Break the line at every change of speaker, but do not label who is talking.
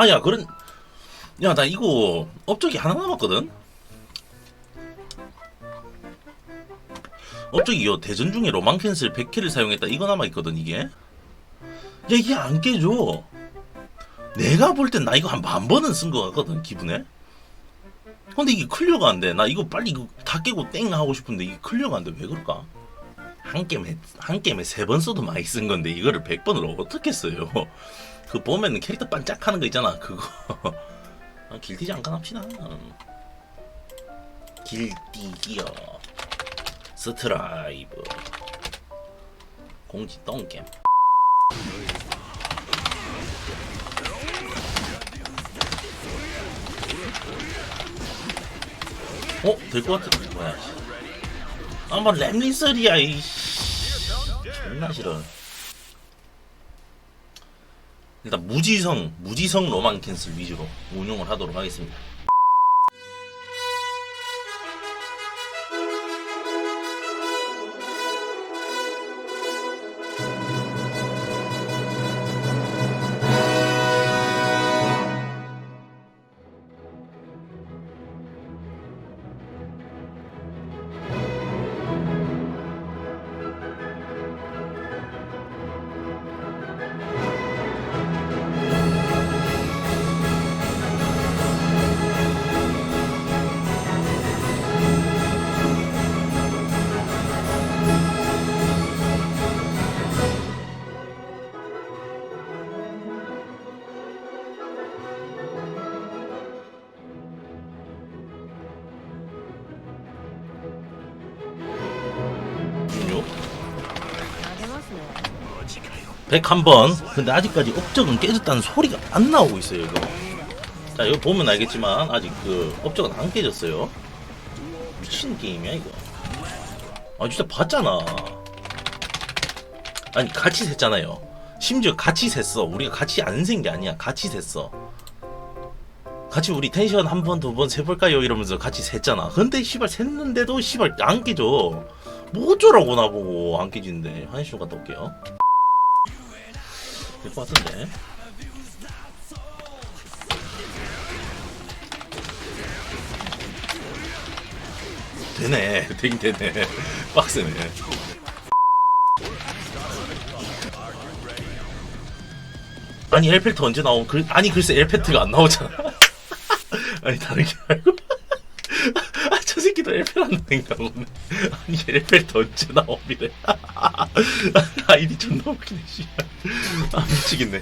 아야 그런 야 나 이거 업적이 하나 남았거든? 업적이 요 대전 중에 로망 캔슬 100개를 사용했다. 이거 남아있거든 이게. 야 이게 안 깨져. 내가 볼 땐 나 이거 한 만 번은 쓴 거 같거든 기분에. 근데 이게 클리어가 안 돼. 나 이거 빨리 이거 다 깨고 땡 하고 싶은데 이게 클리어가 안 돼. 왜 그럴까 한 게임에 한 게임에 세 번 써도 많이 쓴 건데 이거를 100번을 어떻게 써요? 그 보면 캐릭터 반짝하는 거 있잖아 그거. 아, 길티 잠깐 합시다. 길티기어 스트라이브. 공지 똥겜 어? 될 것 같아 뭐야. 아뭐 램리설이야 이씨 존나 싫어. 일단 무지성 무지성 로망 캔슬 위주로 운용을 하도록 하겠습니다 101번. 근데 아직까지 업적은 깨졌다는 소리가 안 나오고 있어요 이거. 자 이거 보면 알겠지만 아직 그 업적은 안 깨졌어요. 미친 게임이야 이거. 아 진짜 봤잖아. 아니 같이 샜잖아요. 심지어 같이 샜어. 우리가 같이 안 센 게 아니야. 같이 샜어. 같이 우리 텐션 한 번 두 번 세 볼까요? 이러면서 같이 샜잖아. 근데 씨발 샜는데도 씨발 안 깨져. 뭐 어쩌라고 나보고. 안 깨지는데. 한시 좀 갔다 올게요 될 것 같은데. 되네. 되긴 되네. 빡세네. 아니 엘페트 언제 나오? 글, 아니 글쎄 엘페트가 안 나오잖아. 아니 다른 게 아니고. 아, 저 새끼도 엘페트 안 나니까 보네. 아니 엘페트 언제 나옵니다. 아이디 존나 웃기네 씨. 아 미치겠네.